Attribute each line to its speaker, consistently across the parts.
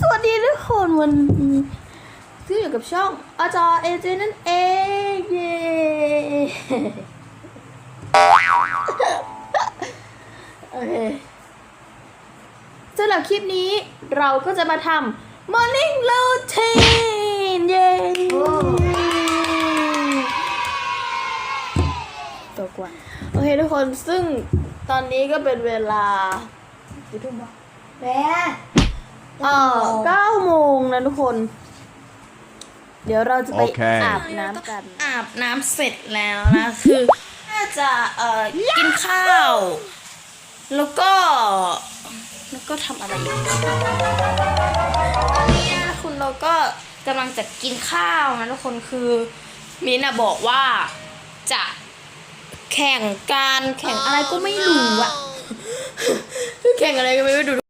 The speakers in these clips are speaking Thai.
Speaker 1: สวัสดีทุกคนวันนี้ที่อยู่กับช่องอาจารย์เอเจนั่นเองเย้โอเคสำหรับคลิปนี้เราก็จะมาทำ morning routine เย้ตัวกว่าโอเคทุกคนซึ่งตอนนี้ก็เป็นเวลากี่ทุ่มวะ
Speaker 2: แม่
Speaker 1: เออเก้าโมงนะทุกคน เดี๋ยวเราจะไป
Speaker 3: โอเค
Speaker 1: อาบน้ำกัน อาบน้ำเสร็จแล้วนะ คือน่าจะเอ่อกินข้าว แล้วก็ แล้วก็ทำอะไรอีกตอนนี้นะคุณเราก็กำลังจะกินข้าวนะทุกคนคือมินอะบอกว่าจะแข่งการแข่งอะไรก็ไม่รู้อะ แข่งอะไรก็ไม่รู้ดูแบบ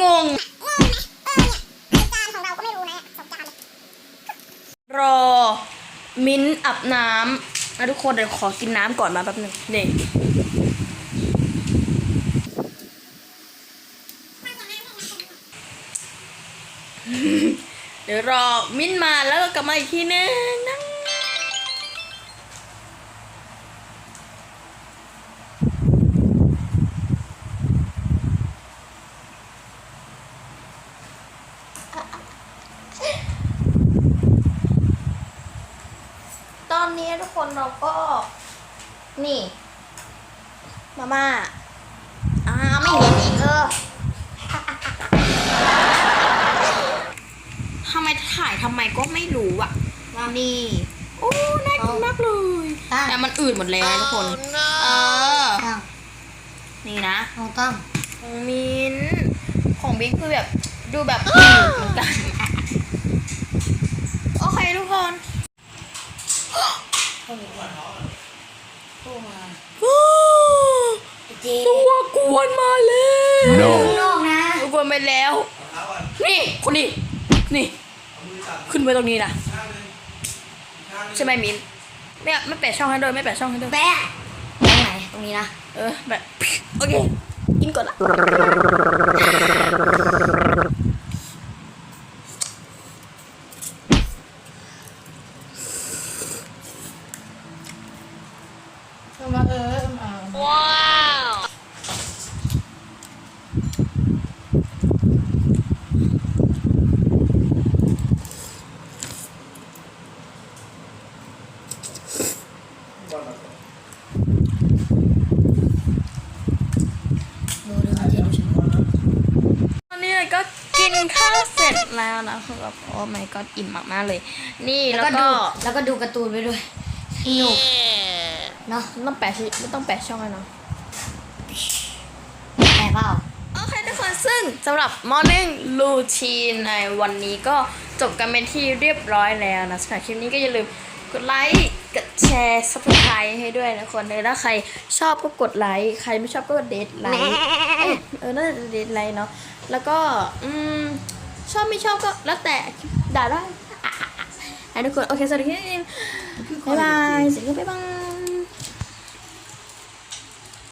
Speaker 1: งงรอ มิ้นอาบน้ำนะทุกคนเดี๋ยวขอกินน้ำก่อนมาแป๊บหนึงนี่เดี๋ยวรอมิ้นมาแล้วก็กลับมาอีกทีนึงนั่งตอ นนี้ทุกคนเราก็ นี่ มาม่าอ่าไม่เห็นอีกเออทำไมถ่ายทำไมก็ไม่รู้อะ นี่ โอ้ น่ากินมากเลยแต่มันอืดหมดแล้วทุกคน เออ
Speaker 2: ตั้ง
Speaker 1: นี่นะ
Speaker 2: เอาตั้ง
Speaker 1: ของมินท์ของบิ๊กคือแบบ ดูแบบอืดเหมือนกัน โอเคทุกคน
Speaker 2: ตู้มา
Speaker 1: โอ้
Speaker 2: เจ๊
Speaker 1: ตั วกวนมาแล้ว
Speaker 3: No
Speaker 2: นอกนะ
Speaker 1: ตัวกวนไปแล้ว นี่คนนี้ นี่ ขึ้นไปตรงนี้นะใช่ไหมมินไม่ไม่แปะช่องให้ด้วยไม่แปะช่องให้ด้วย
Speaker 2: แปะตรงไหนตรงนี้นะ
Speaker 1: เออแบบโอเคกินก่อนละ
Speaker 2: เอามาเออเอามา
Speaker 1: ว้าว
Speaker 2: ดูดูเจ๊ดูฉัน
Speaker 1: ตอนนี้ก็กินข้าวเสร็จแล้วนะคือแบบโอ้ my god อิ่มมากๆเลย นี่
Speaker 2: แล้
Speaker 1: แล้วว
Speaker 2: ก็
Speaker 1: ก็
Speaker 2: ดูแล้วก็ดูการ์ตูนไปด้วยสนุกเนาะ
Speaker 1: ไม่ต้องแปะชื่อไม่ต้องแปะช่องให้เนาะ
Speaker 2: แปะเปล่า
Speaker 1: โอเคทุกคนซึ่งสำหรับ morning routine ในวันนี้ก็จบกันเป็นที่เรียบร้อยแล้วนะสำหรับคลิปนี้ก็อย่าลืมกดไลค์กด แชร์ subscribe ให้ด้วยนะคนเลยถ้าใครชอบก็กดไลค์ใครไม่ชอบก็เดทไลค์เอ้ยเออน่าจะเดทไลค์เนาะแล้วก็อืมชอบไม่ชอบก็แล้วแต่ด่าได้อะอะอะให้ทุกคนโอเคสวัสดีครับบ๊ายบายสวัสดีครับบ๊ายบาย